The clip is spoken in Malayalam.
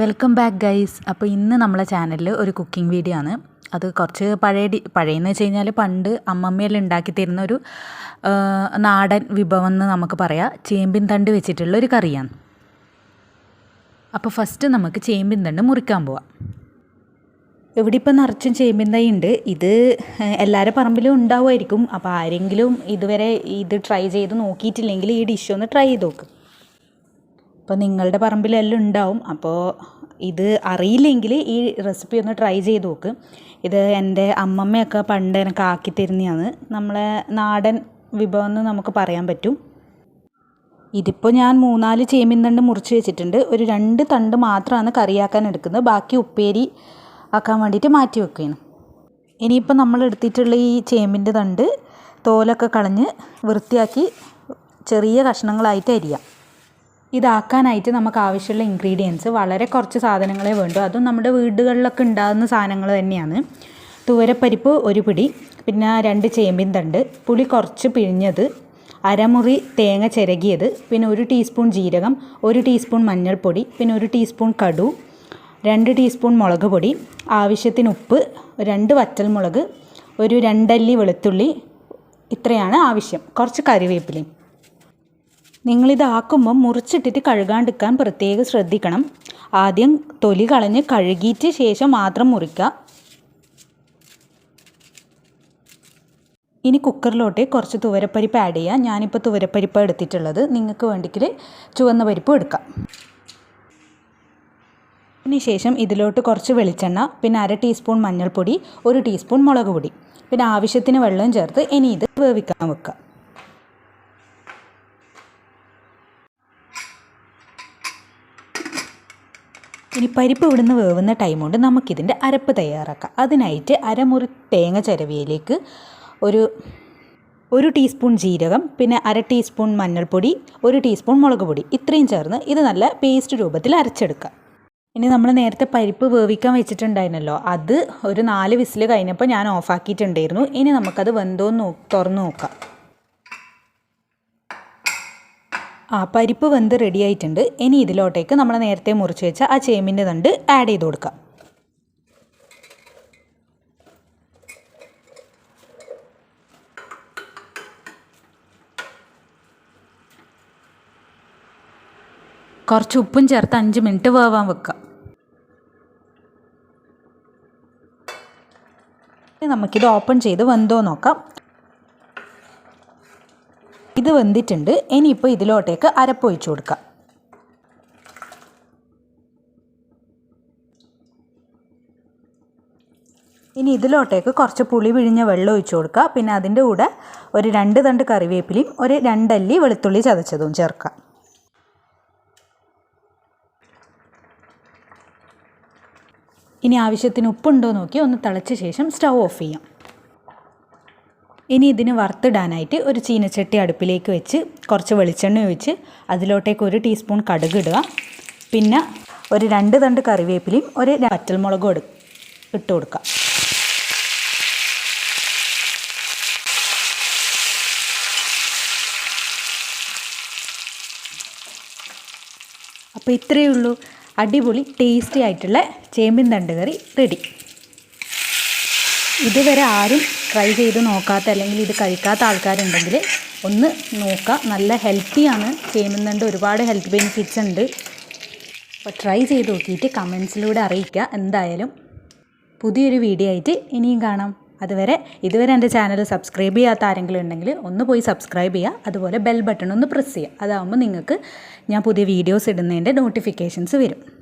വെൽക്കം ബാക്ക് ഗൈസ് അപ്പോൾ ഇന്ന് നമ്മളെ ചാനലിൽ ഒരു കുക്കിംഗ് വീഡിയോ ആണ്. അത് കുറച്ച് പഴയ ഡി പഴയെന്ന് വെച്ച് കഴിഞ്ഞാൽ പണ്ട് അമ്മമ്മയെല്ലാം ഉണ്ടാക്കി തരുന്ന ഒരു നാടൻ വിഭവം എന്ന് നമുക്ക് പറയാം. ചേമ്പിൻ തണ്ട് വെച്ചിട്ടുള്ള ഒരു കറിയാണ്. അപ്പോൾ ഫസ്റ്റ് നമുക്ക് ചേമ്പിൻ തണ്ട് മുറിക്കാൻ പോവാം. എവിടെ ഇപ്പം നിറച്ചും ചേമ്പിൻ തൈ ഉണ്ട്. ഇത് എല്ലാവരുടെ പറമ്പിലും ഉണ്ടാവുമായിരിക്കും. അപ്പോൾ ആരെങ്കിലും ഇതുവരെ ഇത് ട്രൈ ചെയ്ത് നോക്കിയിട്ടില്ലെങ്കിൽ ഈ ഡിഷ് ഒന്ന് ട്രൈ ചെയ്ത് നോക്ക്. അപ്പോൾ നിങ്ങളുടെ പറമ്പിലെല്ലാം ഉണ്ടാവും. അപ്പോൾ ഇത് അറിയില്ലെങ്കിൽ ഈ റെസിപ്പി ഒന്ന് ട്രൈ ചെയ്ത് നോക്ക്. ഇത് എന്റെ അമ്മമ്മയൊക്കെ പണ്ട് എനിക്ക് ആക്കി തരുന്നതാണ് നമ്മളെ നാടൻ വിഭവം എന്ന് നമുക്ക് പറയാൻ പറ്റും. ഇതിപ്പോൾ ഞാൻ മൂന്നാൽ ചേമ്പിൻ തണ്ട് മുറിച്ച് വെച്ചിട്ടുണ്ട്. ഒരു രണ്ട് തണ്ട് മാത്രമാണ് കറിയാക്കാൻ എടുക്കുന്നത്. ബാക്കി ഉപ്പേരി ആക്കാൻ വേണ്ടിയിട്ട് മാറ്റി വെക്കുകയാണ്. ഇനിയിപ്പോൾ നമ്മൾ എടുത്തിട്ടുള്ള ഈ ചേമ്പിന്റെ തണ്ട് തോലൊക്കെ കളഞ്ഞ് വൃത്തിയാക്കി ചെറിയ കഷ്ണങ്ങളായിട്ട് അരിയാം. ഇതാക്കാനായിട്ട് നമുക്ക് ആവശ്യമുള്ള ഇൻഗ്രീഡിയൻസ് വളരെ കുറച്ച് സാധനങ്ങളെ വേണ്ടൂ. അതും നമ്മുടെ വീടുകളിലൊക്കെ ഉണ്ടാകുന്ന സാധനങ്ങൾ തന്നെയാണ്. തുവരപ്പരിപ്പ് ഒരു പിടി പിന്നെ രണ്ട് ചേമ്പിൻ തണ്ട് പുളി കുറച്ച് പിഴിഞ്ഞത് അരമുറി തേങ്ങ ചിരകിയത് പിന്നെ ഒരു ടീസ്പൂൺ ജീരകം ഒരു ടീസ്പൂൺ മഞ്ഞൾപ്പൊടി പിന്നെ ഒരു ടീസ്പൂൺ കടു രണ്ട് ടീസ്പൂൺ മുളക് പൊടി ആവശ്യത്തിന് ഉപ്പ് രണ്ട് വറ്റൽമുളക് ഒരു രണ്ടല്ലി വെളുത്തുള്ളി ഇത്രയാണ് ആവശ്യം. കുറച്ച് കറിവേപ്പിലയും. നിങ്ങളിത് ആക്കുമ്പം മുറിച്ചിട്ടിട്ട് കഴുകാണ്ടിരിക്കാൻ പ്രത്യേകം ശ്രദ്ധിക്കണം. ആദ്യം തൊലി കളഞ്ഞ് കഴുകിയിട്ട് ശേഷം മാത്രം മുറിക്കുക. ഇനി കുക്കറിലോട്ട് കുറച്ച് തുവരപ്പരിപ്പ് ആഡ് ചെയ്യാം ഞാനിപ്പോൾ തുവരപ്പരിപ്പ് എടുത്തിട്ടുള്ളത്. നിങ്ങൾക്ക് വേണ്ടിക്കിൽ ചുവന്ന പരിപ്പ് എടുക്കാം. അതിന് ശേഷം ഇതിലോട്ട് കുറച്ച് വെളിച്ചെണ്ണ പിന്നെ അര ടീസ്പൂൺ മഞ്ഞൾപ്പൊടി ഒരു ടീസ്പൂൺ മുളക് പൊടി പിന്നെ ആവശ്യത്തിന് വെള്ളം ചേർത്ത് ഇനി ഇത് വേവിക്കാൻ വെക്കുക. ഇനി പരിപ്പ് ഇവിടുന്ന് വേവുന്ന ടൈം കൊണ്ട് നമുക്കിതിന്റെ അരപ്പ് തയ്യാറാക്കാം. അതിനായിട്ട് അരമുറി തേങ്ങ ചിരവിയിലേക്ക് ഒരു ഒരു ടീസ്പൂൺ ജീരകം പിന്നെ അര ടീസ്പൂൺ മഞ്ഞൾപ്പൊടി ഒരു ടീസ്പൂൺ മുളക് പൊടി ഇത്രയും ചേർന്ന് ഇത് നല്ല പേസ്റ്റ് രൂപത്തിൽ അരച്ചെടുക്കാം. ഇനി നമ്മൾ നേരത്തെ പരിപ്പ് വേവിക്കാൻ വെച്ചിട്ടുണ്ടായിരുന്നല്ലോ അത് ഒരു നാല് വിസിൽ കഴിഞ്ഞപ്പോൾ ഞാൻ ഓഫാക്കിയിട്ടുണ്ടായിരുന്നു ഇനി നമുക്കത് വെന്തോന്ന് തുറന്നു നോക്കാം. ആ പരിപ്പ് വെന്ത് റെഡി ആയിട്ടുണ്ട്. ഇനി ഇതിലോട്ടേക്ക് നമ്മൾ നേരത്തെ മുറിച്ച് വെച്ച ആ ചേമ്പിന്റെ തണ്ട് ആഡ് ചെയ്ത് കൊടുക്കാം. കുറച്ച് ഉപ്പും ചേർത്ത് അഞ്ച് മിനിറ്റ് വേവാൻ വെക്കാം. നമുക്കിത് ഓപ്പൺ ചെയ്ത് വെന്തോ നോക്കാം. ഇത് വെന്തിട്ടുണ്ട്. ഇനിയിപ്പോൾ ഇതിലോട്ടേക്ക് അരപ്പൊഴിച്ച് കൊടുക്കാം. ഇനി ഇതിലോട്ടേക്ക് കുറച്ച് പുളി പിഴിഞ്ഞ വെള്ളം ഒഴിച്ചു കൊടുക്കുക പിന്നെ അതിന്റെ കൂടെ ഒരു രണ്ട് തണ്ട് കറിവേപ്പിലയും ഒരു രണ്ടല്ലി വെളുത്തുള്ളി ചതച്ചതും ചേർക്കുക ഇനി ആവശ്യത്തിന് ഉപ്പുണ്ടോ നോക്കി ഒന്ന് തിളച്ച ശേഷം സ്റ്റൗ ഓഫ് ചെയ്യാം. ഇനി ഇതിന് വറുത്തിടാനായിട്ട് ഒരു ചീനച്ചട്ടി അടുപ്പിലേക്ക് വെച്ച് കുറച്ച് വെളിച്ചെണ്ണ ഒഴിച്ച് അതിലോട്ടേക്ക് ഒരു ടീസ്പൂൺ കടുക് ഇടുക. പിന്നെ ഒരു രണ്ട് തണ്ട് കറിവേപ്പിലയും ഒരു വറ്റൽമുളകും എടു ഇട്ട് കൊടുക്കുക. അപ്പോൾ ഇത്രയേ ഉള്ളൂ. അടിപൊളി ടേസ്റ്റി ആയിട്ടുള്ള ചേമ്പിൻ തണ്ട് കറി റെഡി. ഇതുവരെ ആരും ട്രൈ ചെയ്ത് നോക്കാത്ത അല്ലെങ്കിൽ ഇത് കഴിക്കാത്ത ആൾക്കാരുണ്ടെങ്കിൽ ഒന്ന് നോക്കുക നല്ല ഹെൽത്തിയാണ് ചെയ്യുന്നുണ്ട്. ഒരുപാട് ഹെൽത്ത് ബെനിഫിറ്റ്സ് ഉണ്ട്. അപ്പോൾ ട്രൈ ചെയ്ത് നോക്കിയിട്ട് കമൻസിലൂടെ അറിയിക്കുക. എന്തായാലും പുതിയൊരു വീഡിയോ ആയിട്ട് ഇനിയും കാണാം. അതുവരെ ഇതുവരെ എന്റെ ചാനൽ സബ്സ്ക്രൈബ് ചെയ്യാത്ത ആരെങ്കിലും ഉണ്ടെങ്കിൽ ഒന്ന് പോയി സബ്സ്ക്രൈബ് ചെയ്യുക. അതുപോലെ ബെൽ ബട്ടൺ ഒന്ന് പ്രസ് ചെയ്യുക. അതാകുമ്പോൾ നിങ്ങൾക്ക് ഞാൻ പുതിയ വീഡിയോസ് ഇടുന്നതിന്റെ നോട്ടിഫിക്കേഷൻസ് വരും.